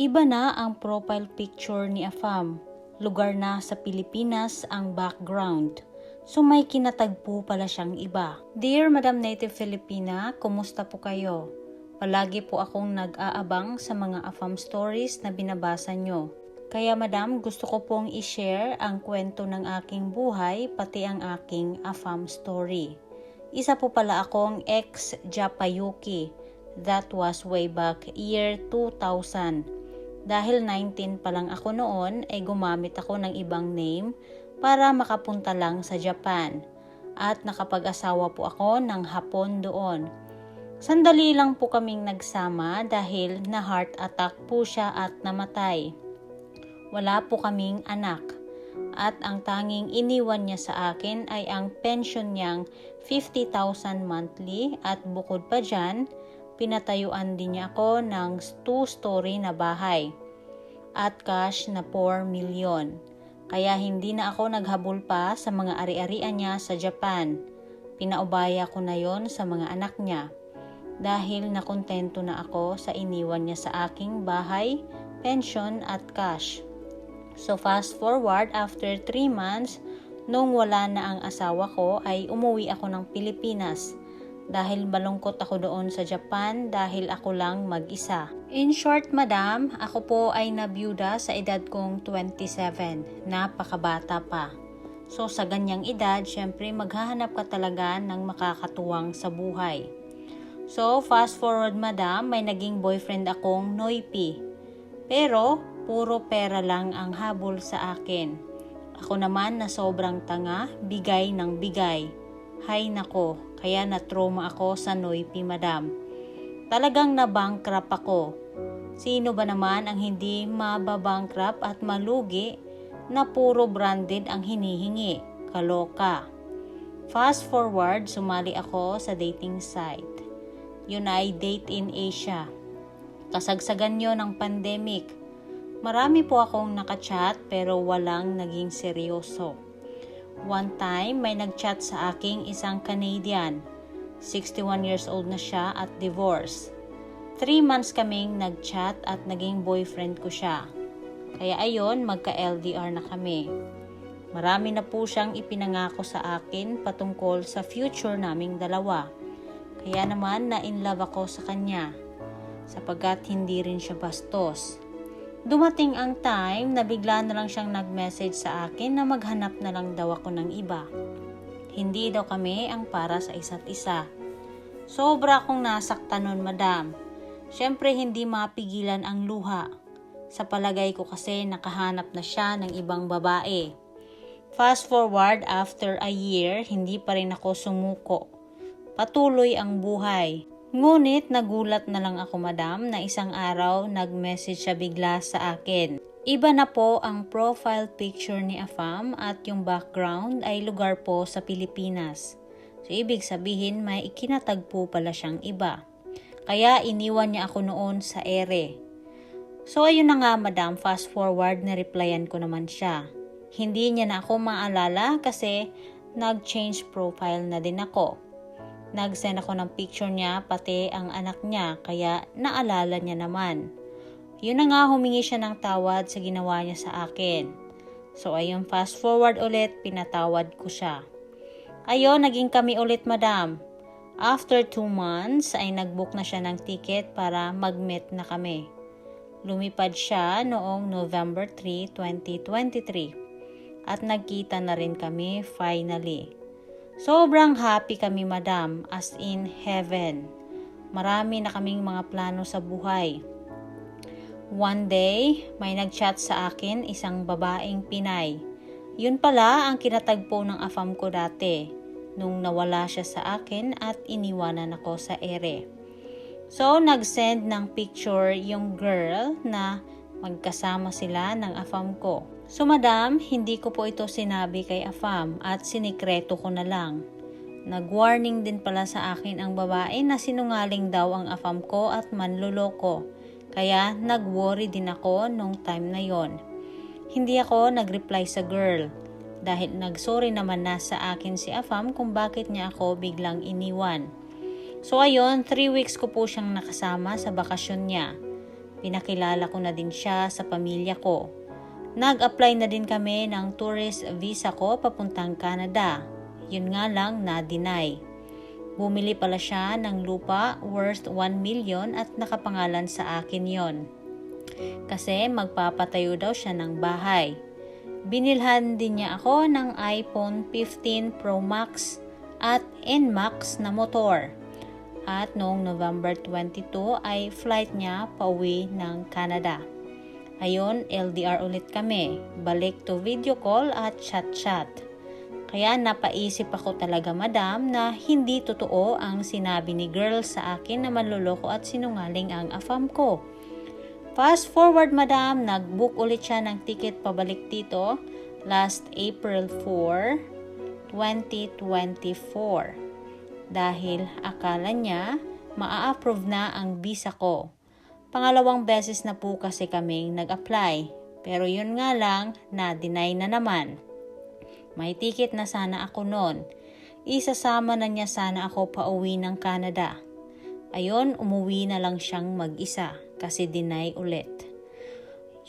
Iba na ang profile picture ni Afam. Lugar na sa Pilipinas ang background. So may kinatagpo pala siyang iba. Dear Madam Native Filipina, kumusta po kayo? Palagi po akong nag-aabang sa mga Afam stories na binabasa nyo. Kaya madam, gusto ko pong i-share ang kwento ng aking buhay pati ang aking Afam story. Isa po pala akong ex-Japayuki. That was way back year 2000. Dahil 19 pa lang ako noon, ay gumamit ako ng ibang name para makapunta lang sa Japan. At nakapag-asawa po ako ng hapon doon. Sandali lang po kaming nagsama dahil na heart attack po siya at namatay. Wala po kaming anak. At ang tanging iniwan niya sa akin ay ang pension niyang 50,000 monthly at bukod pa dyan, pinatayuan din niya ako ng two-story na bahay at cash na 4 million. Kaya hindi na ako naghabol pa sa mga ari-arian niya sa Japan. Pinaubaya ko na yon sa mga anak niya. Dahil nakontento na ako sa iniwan niya sa aking bahay, pension at cash. So fast forward after 3 months, nung wala na ang asawa ko ay umuwi ako ng Pilipinas dahil malungkot ako doon sa Japan dahil ako lang mag-isa. In short, madam, ako po ay nabiyuda sa edad kong 27. Napakabata pa. So sa ganyang edad, syempre maghahanap ka talaga ng makakatuwang sa buhay. So fast forward madam, may naging boyfriend akong Noipi. Pero puro pera lang ang habol sa akin. Ako naman na sobrang tanga, bigay ng bigay. Hay nako, kaya na-trauma ako sa Noipi madam. Talagang na-bankrupt ako. Sino ba naman ang hindi mababankrupt at malugi na puro branded ang hinihingi? Kaloka. Fast forward, sumali ako sa dating site. Yun ay Date in Asia. Kasagsagan nyo ng pandemic. Marami po akong nakachat pero walang naging seryoso. One time, may nagchat sa aking isang Canadian. 61 years old na siya at divorce. 3 months kaming nagchat at naging boyfriend ko siya. Kaya ayon, magka-LDR na kami. Marami na po siyang ipinangako sa akin patungkol sa future naming dalawa. Kaya naman na in love ako sa kanya sapagkat hindi rin siya bastos. Dumating ang time na bigla na lang siyang nag-message sa akin na maghanap na lang daw ako ng iba. Hindi daw kami ang para sa isa't isa. Sobra akong nasaktan nun, madam. Siyempre hindi mapigilan ang luha. Sa palagay ko kasi nakahanap na siya ng ibang babae. Fast forward after a year, hindi pa rin ako sumuko. Patuloy ang buhay. Ngunit nagulat na lang ako madam na isang araw nag-message siya bigla sa akin. Iba na po ang profile picture ni Afam at yung background ay lugar po sa Pilipinas. So ibig sabihin may ikinatagpo pala siyang iba. Kaya iniwan niya ako noon sa ere. So ayun na nga madam, fast forward na replyan ko naman siya. Hindi niya na ako maalala kasi nag-change profile na din ako. Nag-send ako ng picture niya pati ang anak niya kaya naalala niya naman. Yun na nga humingi siya ng tawad sa ginawa niya sa akin. So ayun fast forward ulit pinatawad ko siya. Ayun naging kami ulit madam. After 2 months ay nagbook na siya ng ticket para mag-meet na kami. Lumipad siya noong November 3, 2023 at nagkita na rin kami finally. Sobrang happy kami madam, as in heaven. Marami na kaming mga plano sa buhay. One day, may nagchat sa akin isang babaeng Pinay. Yun pala ang kinatagpo ng afam ko dati, nung nawala siya sa akin at iniwanan ako sa ere. So, nag-send ng picture yung girl na magkasama sila ng afam ko. So madam, hindi ko po ito sinabi kay Afam at sinikreto ko na lang. Nag-warning din pala sa akin ang babae na sinungaling daw ang Afam ko at manluloko. Kaya nag-worry din ako nung time na yon. Hindi ako nag-reply sa girl dahil nagsorry naman na sa akin si Afam kung bakit niya ako biglang iniwan. So ayun, 3 weeks ko po siyang nakasama sa bakasyon niya. Pinakilala ko na din siya sa pamilya ko. Nag-apply na din kami ng tourist visa ko papuntang Canada. Yun nga lang na-deny. Bumili pala siya ng lupa worth 1 million at nakapangalan sa akin yon. Kasi magpapatayo daw siya ng bahay. Binilhan din niya ako ng iPhone 15 Pro Max at NMAX na motor. At noong November 22 ay flight niya pauwi ng Canada. Ayon, LDR ulit kami. Balik to video call at chat-chat. Kaya napaisip ako talaga madam na hindi totoo ang sinabi ni girl sa akin na manluloko at sinungaling ang afam ko. Fast forward madam, nag-book ulit siya ng ticket pabalik dito last April 4, 2024. Dahil akala niya maa-approve na ang visa ko. Pangalawang beses na po kasi kaming nag-apply. Pero yun nga lang, na-deny na naman. May ticket na sana ako noon. Isasama na niya sana ako pauwi ng Canada. Ayon, umuwi na lang siyang mag-isa kasi deny ulit.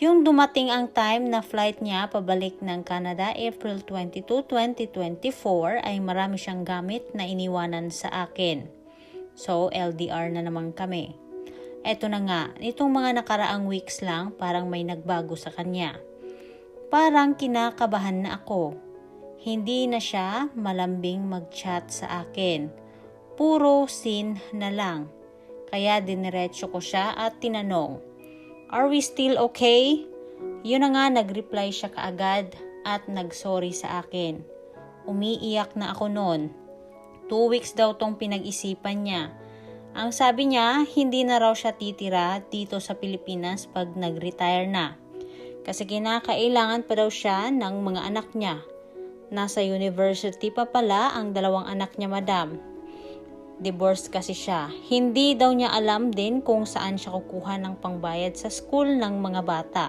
Yung dumating ang time na flight niya pabalik ng Canada April 22, 2024 ay marami siyang gamit na iniwanan sa akin. So, LDR na naman kami. Eto na nga, itong mga nakaraang weeks lang parang may nagbago sa kanya. Parang kinakabahan na ako. Hindi na siya malambing mag-chat sa akin puro sin na lang. Kaya diniretso ko siya at tinanong, Are we still okay? Yun na nga nag-reply siya kaagad at nag-sorry sa akin. Umiiyak na ako noon. Two weeks daw tong pinag-isipan niya. Ang sabi niya, hindi na raw siya titira dito sa Pilipinas pag nag-retire na. Kasi kinakailangan pa daw siya ng mga anak niya. Nasa university pa pala ang dalawang anak niya, madam divorced kasi siya. Hindi daw niya alam din kung saan siya kukuha ng pangbayad sa school ng mga bata.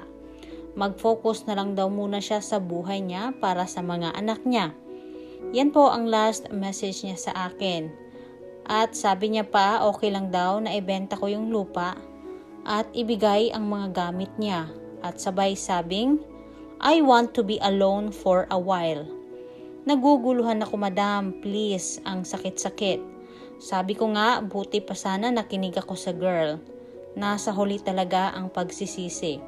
Mag-focus na lang daw muna siya sa buhay niya para sa mga anak niya. Yan po ang last message niya sa akin. At sabi niya pa okay lang daw na ibenta ko yung lupa at ibigay ang mga gamit niya. At sabay sabing, I want to be alone for a while. Naguguluhan ako madam, please, ang sakit-sakit. Sabi ko nga, buti pa sana nakinig ako sa girl. Nasa huli talaga ang pagsisisi.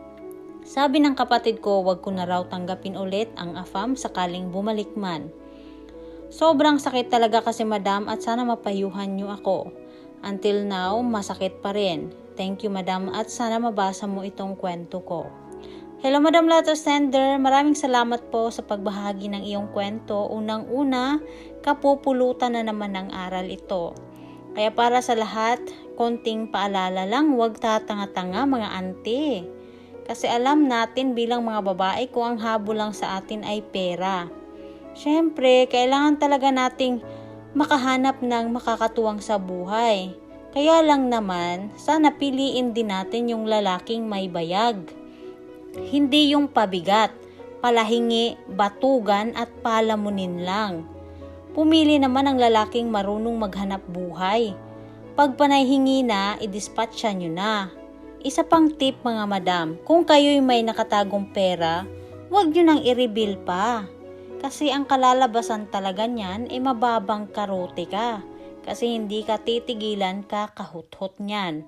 Sabi ng kapatid ko, wag ko na raw tanggapin ulit ang AFAM sakaling bumalik man. Sobrang sakit talaga kasi madam at sana mapayuhan niyo ako. Until now, masakit pa rin. Thank you madam at sana mabasa mo itong kwento ko. Hello Madam Letter Sender, maraming salamat po sa pagbahagi ng iyong kwento. Unang-una, kapupulutan na naman ng aral ito. Kaya para sa lahat, konting paalala lang, huwag tatanga-tanga mga ante. Kasi alam natin bilang mga babae kung ang habol lang sa atin ay pera. Siyempre, kailangan talaga nating makahanap ng makakatuwang sa buhay. Kaya lang naman, sana piliin din natin yung lalaking may bayag hindi yung pabigat, palahingi, batugan at palamunin lang. Pumili naman ang lalaking marunong maghanap buhay. Pag panayhingi na, idispatcha nyo na. Isa pang tip mga madam, kung kayo'y may nakatagong pera, huwag nyo nang i-reveal pa. Kasi ang kalalabasan talaga niyan ay mababang karote ka. Kasi hindi ka titigilan ka kahuthot niyan.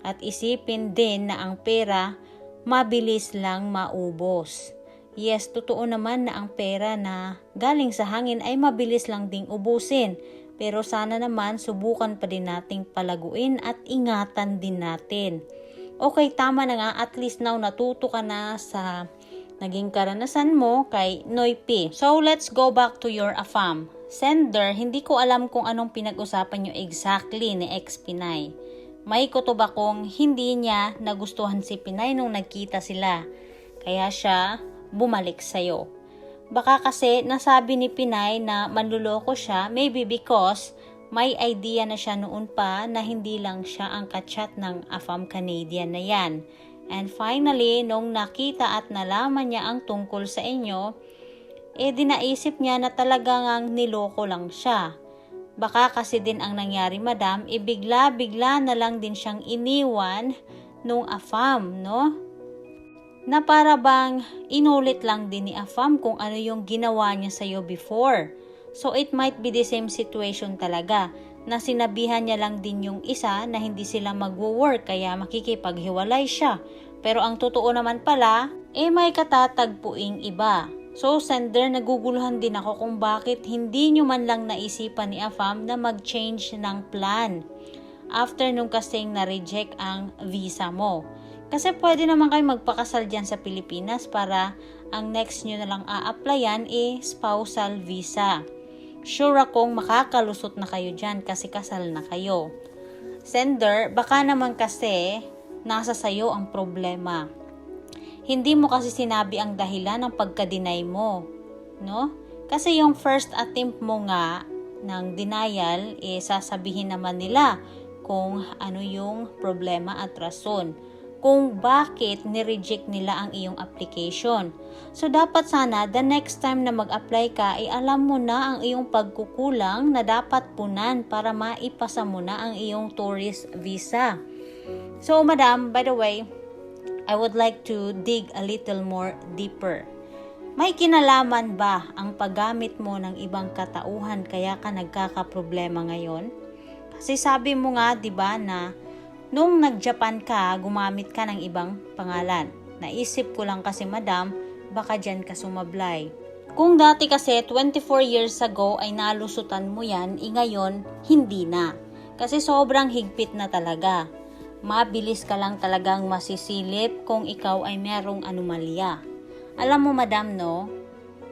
At isipin din na ang pera mabilis lang maubos. Yes, totoo naman na ang pera na galing sa hangin ay mabilis lang ding ubusin. Pero sana naman subukan pa din nating palaguin at ingatan din natin. Okay, tama na nga. At least now natuto ka na sa naging karanasan mo kay Noy So, let's go back to your AFAM. Sender, hindi ko alam kung anong pinag-usapan nyo exactly ni ex Pinay. May kutob akong hindi niya nagustuhan si Pinay nung nagkita sila. Kaya siya bumalik sa'yo. Baka kasi nasabi ni Pinay na manluloko siya maybe because may idea na siya noon pa na hindi lang siya ang kachat ng Afam Canadian na yan. And finally, nung nakita at nalaman niya ang tungkol sa inyo, eh dinaisip niya na talagang niloko lang siya. Baka kasi din ang nangyari madam, ibigla-bigla na lang din siyang iniwan nung AFAM, no? Na para bang inulit lang din ni AFAM kung ano yung ginawa niya sa'yo before. So it might be the same situation talaga na sinabihan niya lang din yung isa na hindi sila magwo-work kaya makikipaghiwalay siya. Pero ang totoo naman pala, eh may katatagpuing iba. So sender, naguguluhan din ako kung bakit hindi nyo man lang naisipan ni Afam na mag-change ng plan after nung kasing na-reject ang visa mo. Kasi pwede naman kayo magpakasal dyan sa Pilipinas para ang next nyo na lang a-applyan eh spousal visa. Sure akong makakalusot na kayo dyan kasi kasal na kayo. Sender, baka naman kasi nasa sayo ang problema. Hindi mo kasi sinabi ang dahilan ng pagka-deny mo, no? Kasi yung first attempt mo nga ng denial, eh sasabihin naman nila kung ano yung problema at rason kung bakit ni-reject nila ang iyong application. So, dapat sana, the next time na mag-apply ka, ay alam mo na ang iyong pagkukulang na dapat punan para maipasa mo na ang iyong tourist visa. So, madam, by the way, I would like to dig a little more deeper. May kinalaman ba ang paggamit mo ng ibang katauhan kaya ka nagkakaproblema ngayon? Kasi sabi mo nga, 'di ba, na nung nag-Japan ka, gumamit ka ng ibang pangalan. Naisip ko lang kasi, madam, baka diyan ka sumablay. Kung dati kasi 24 years ago ay nalusutan mo yan, i ngayon hindi na. Kasi sobrang higpit na talaga. Mabilis ka lang talagang masisilip kung ikaw ay merong anomalya. Alam mo madam no,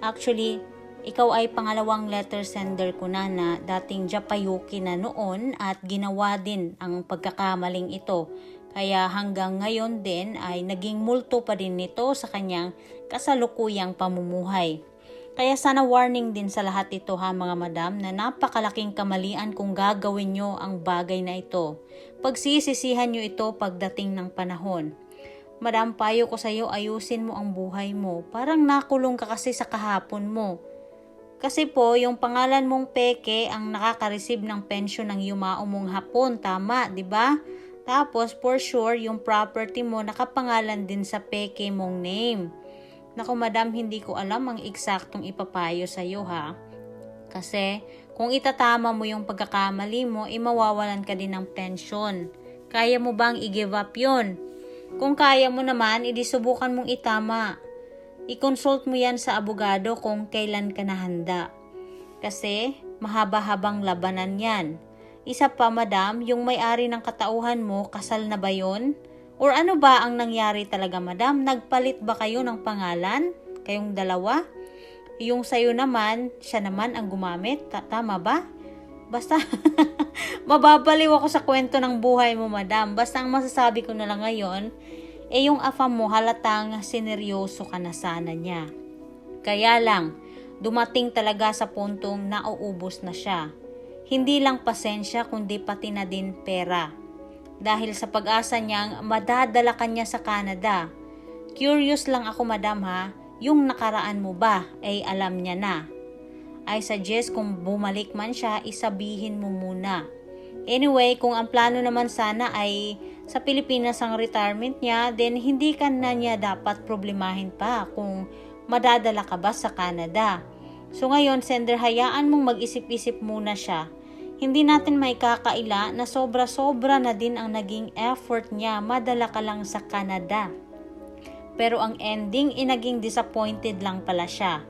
actually ikaw ay pangalawang letter sender ko na na dating Japayuki na noon at ginawa din ang pagkakamaling ito. Kaya hanggang ngayon din ay naging multo pa din nito sa kanyang kasalukuyang pamumuhay. Kaya sana warning din sa lahat ito ha mga madam na napakalaking kamalian kung gagawin nyo ang bagay na ito. Pagsisisihan nyo ito pagdating ng panahon. Madam, payo ko sa iyo ayusin mo ang buhay mo. Parang nakulong ka kasi sa kahapon mo. Kasi po, yung pangalan mong peke ang nakaka-receive ng pension ng yumao mong hapon. Tama, di ba? Tapos, for sure, yung property mo nakapangalan din sa peke mong name. Naku, madam, hindi ko alam ang eksaktong ipapayo sa iyo, ha? Kasi, kung itatama mo yung pagkakamali mo, imawawalan ka din ng pension. Kaya mo bang i-give up yon? Kung kaya mo naman, idisubukan mong itama. I-consult mo yan sa abogado kung kailan ka nahanda. Kasi mahaba-habang labanan yan. Isa pa madam, yung may-ari ng katauhan mo, kasal na ba yon? Or ano ba ang nangyari talaga madam? Nagpalit ba kayo ng pangalan? Kayong dalawa? Yung sayo naman, siya naman ang gumamit. Ta- Tama ba? Basta, mababaliw ako sa kwento ng buhay mo, madam. Basta ang masasabi ko na lang ngayon, eh yung afam mo halatang sineryoso ka na sana niya. Kaya lang, dumating talaga sa puntong nauubos na siya. Hindi lang pasensya kundi pati na din pera. Dahil sa pag-asa niyang madadala ka niya sa Canada. Curious lang ako madam ha, yung nakaraan mo ba ay alam niya na. I suggest kung bumalik man siya, isabihin mo muna. Anyway, kung ang plano naman sana ay sa Pilipinas ang retirement niya, then hindi ka na niya dapat problemahin pa kung madadala ka ba sa Canada. So ngayon, sender, hayaan mong mag-isip-isip muna siya. Hindi natin may kakaila na sobra-sobra na din ang naging effort niya madala ka lang sa Canada. Pero ang ending, inaging disappointed lang pala siya.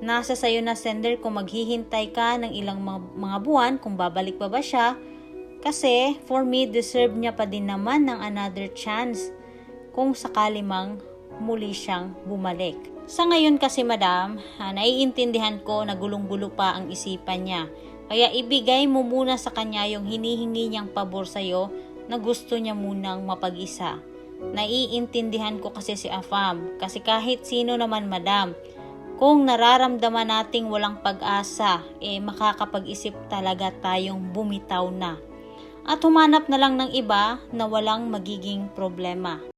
Nasa sayo na sender kung maghihintay ka ng ilang mga, buwan kung babalik pa ba siya kasi for me, deserve niya pa din naman ng another chance kung sakali mang muli siyang bumalik. Sa ngayon kasi madam, ha, naiintindihan ko na gulong-gulo pa ang isipan niya. Kaya ibigay mo muna sa kanya yung hinihingi niyang pabor sa'yo na gusto niya munang mapag-isa. Naiintindihan ko kasi si Afam. Kasi kahit sino naman madam, kung nararamdaman nating walang pag-asa, eh makakapag-isip talaga tayong bumitaw na at humanap na lang ng iba na walang magiging problema.